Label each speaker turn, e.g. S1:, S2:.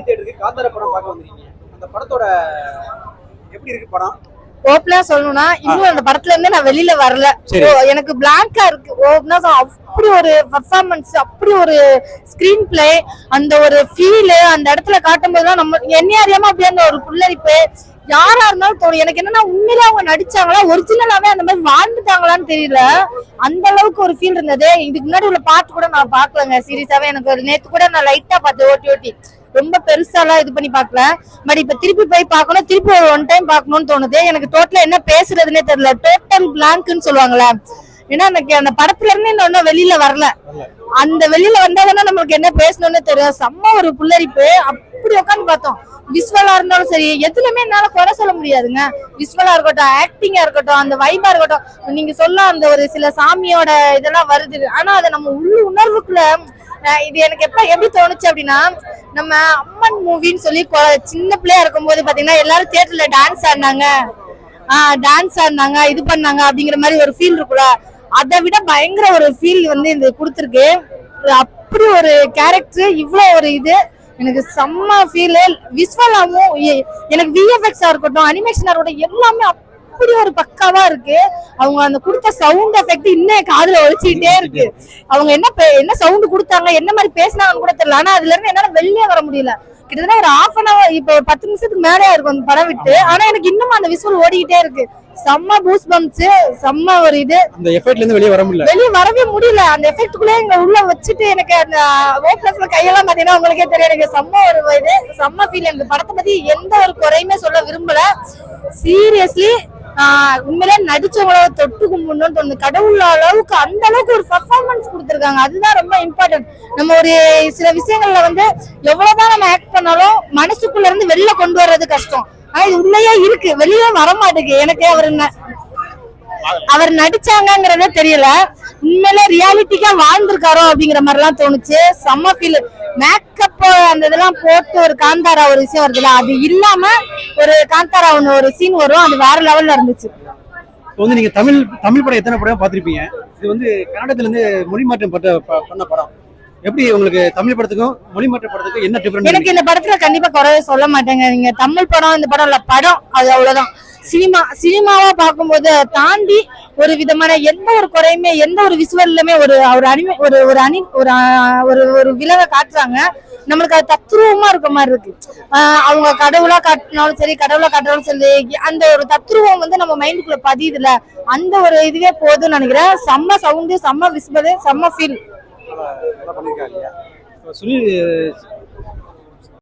S1: Mini தேட்டருக்கு காந்தார படம் பார்க்க வந்திருக்கீங்க. அந்த படத்தோட எப்படி இருக்கு படம்?
S2: ஓப்பனா சொல்லணும்னா இன்னும் அந்த படத்துல இருந்து நான் வெளியில வரல. எனக்கு பிளாங்கா இருக்கு. ஓப்பனா அப்படி ஒரு பர்ஃபார்மன்ஸ் அப்படி ஒரு ஸ்கிரீன் பிளே அந்த ஒரு ஃபீல் அந்த இடத்துல காட்டும் போதுதான் நம்ம என்ன அறியாம அப்படியே அந்த ஒரு புல்லரிப்பு யாரா இருந்தாலும் தோணும். எனக்கு என்னன்னா உண்மையில அவங்க நடிச்சாங்களா ஒரிஜினலாவே அந்த மாதிரி வாழ்ந்துட்டாங்களான்னு தெரியல. அந்த அளவுக்கு ஒரு ஃபீல் இருந்தது. இதுக்கு முன்னாடி உள்ள பாட்டு கூட நான் பாக்கலங்க சீரியஸாவே எனக்கு ஒரு நேத்து கூட நான் லைட்டா பார்த்தேன் ஓட்டி ஓட்டி. ரொம்ப பெருசாலாம் இது பண்ணி பார்க்கல. பட் இப்ப திருப்பி போய் பார்க்கணும். திருப்பி ஒரு ஒன் டைம் பார்க்கணும்னு தோணுது. எனக்கு டோட்டலா என்ன பேசுறதுன்னே தெரியல. டோட்டல் பிளாங்க்னு சொல்லுவாங்கல்ல. ஏன்னா எனக்கு அந்த படத்துல இருந்து இன்னும் வெளியில வரல. அந்த வெளியில வந்தாதானே நம்மளுக்கு என்ன பேசணும்னு தெரியும் செம்ம ஒரு புல்லரிப்பு. அப்படி உட்காந்து பார்த்தோம். விஸ்வலா இருந்தாலும் சரி எதுலயுமே என்னால குறை சொல்ல முடியாதுங்க. விஸ்வலா இருக்கட்டும் ஆக்டிங்கா இருக்கட்டும் அந்த வைபா இருக்கட்டும். நீங்க சொல்ல அந்த ஒரு சில சாமியோட இதெல்லாம் வருது. ஆனா அதை நம்ம உள்ள உணர்வுக்குள்ள இது எனக்கு எப்ப எப்படி தோணுச்சு அப்படின்னா நம்ம அம்மன் மூவின்னு சொல்லி சின்ன பிள்ளையா இருக்கும்போது பாத்தீங்கன்னா எல்லாரும் தியேட்டர்ல டான்ஸ் ஆடினாங்க. ஆஹ் டான்ஸ் ஆடினாங்க இது பண்ணாங்க அப்படிங்கிற மாதிரி ஒரு ஃபீல் இருக்குல்ல அதை விட பயங்கர ஒரு ஃபீல் வந்து இது கொடுத்துருக்கு. அப்படி ஒரு கேரக்டர் இவ்வளோ ஒரு இது. எனக்கு செம்ம ஃபீலு விஸ்வலாவும் எனக்கு விஎஃப்எக்ஸா இருக்கட்டும் அனிமேஷனாக இருக்கட்டும் எல்லாமே அப்படி ஒரு பக்காவா இருக்கு. அவங்க அந்த கொடுத்த சவுண்ட் எஃபெக்ட் இன்னும் காதுல ஒழிச்சுக்கிட்டே இருக்கு. அவங்க என்ன பே- என்ன சவுண்ட் கொடுத்தாங்க என்ன மாதிரி பேசினாங்கன்னு கூட தெரியல. ஆனா அதுல இருந்து என்னால வெளியே வர முடியல. கிட்டத்தட்ட ஒரு ஹாஃப் அன் அவர் இப்போ பத்து நிமிஷத்துக்கு மேலே இருக்கும் அந்த படம் விட்டு. ஆனா எனக்கு இன்னும் அந்த விசுவல் ஓடிக்கிட்டே இருக்கு. செம்ம பூஸ் பம்ப்ஸ் செம்ம ஒரு இது.
S1: அந்த எஃபெக்ட்ல இருந்து வெளியே வர முடியல.
S2: வெளியே வரவே முடியல. அந்த எஃபெக்ட்டுக்குள்ளே இங்க உள்ள வச்சுட்டு எனக்கு அந்த ஓப்ளஸ்ல கையெல்லாம் பாத்தீங்கன்னா உங்களுக்கே தெரியும். எனக்கு செம்ம ஒரு இது செம்ம ஃபீல் எனக்கு படத்தை பத்தி எந்த ஒரு குறையுமே சொல்ல விரும்பல. சீரியஸ்லி உண்மையிலே நடிச்சவங்கள தொட்டு கும்பிடணும்னு தோணுது. கடவுள் அளவுக்கு அந்த அளவுக்கு ஒரு பர்ஃபார்மன்ஸ் கொடுத்துருக்காங்க. அதுதான் ரொம்ப இம்பார்ட்டன்ட் நம்ம ஒரு சில விஷயங்கள்ல வந்து எவ்வளவுதான் நம்ம ஆக்ட் பண்ணாலும் மனசுக்குள்ள இருந்து வெளில கொண்டு வர்றது கஷ்டம். ஆனா இது உள்ளேயே இருக்கு. வெளியே வர மாட்டேங்குது. எனக்கு அவர் அவர் நடிச்சாங்கங்கறதே தெரியல. உண்மையில ரியாலிட்டிக்கா வாழ்ந்திருக்காரோ அப்படிங்கிற மாதிரி எல்லாம் தோணுச்சு. செம்ம ஃபீல் மேக்கப் அந்த இதெல்லாம் போட்டு ஒரு காந்தாரா ஒரு விஷயம் வருதுல அது இல்லாம ஒரு காந்தாரா ஒண்ணு ஒரு சீன் வரும் அது வேற லெவல்ல இருந்துச்சு.
S1: வந்து நீங்க தமிழ் தமிழ் படம் எத்தனை படம் பார்த்திருப்பீங்க? இது வந்து கன்னடத்துல இருந்து மொழி மாற்றம் பட்ட பண்ண படம். எப்படி உங்களுக்கு தமிழ் படத்துக்கும் மொழி மாற்றம் படத்துக்கும் என்ன டிஃபரன்ஸ்
S2: எனக்கு இந்த படத்துல கண்டிப்பா குறைய சொல்ல மாட்டேங்க. நீங்க தமிழ் படம் இந்த படம் இல்ல படம் அது அவ்வளவுதான். சினிமா சினிமாவா பார்க்கும்போது தாண்டி ஒரு விதமான எந்த ஒரு குறையுமே எந்த ஒரு விசுவல்லுமே ஒரு ஒரு அனிமே ஒரு ஒரு அணி ஒரு ஒரு ஒரு விலகை காட்டுறாங்க. நம்மளுக்கு அது தத்ரூபமா இருக்க மாதிரி இருக்கு. அவங்க கடவுளா காட்டினாலும் சரி கடவுளா காட்டினாலும் சரி அந்த ஒரு தத்ரூபம் வந்து நம்ம மைண்டுக்குள்ள பதியுதுல அந்த ஒரு இதுவே போதும்னு நினைக்கிறேன். செம்ம சவுண்டு செம்ம விசுவல் செம்ம ஃபீல்
S1: சுனில்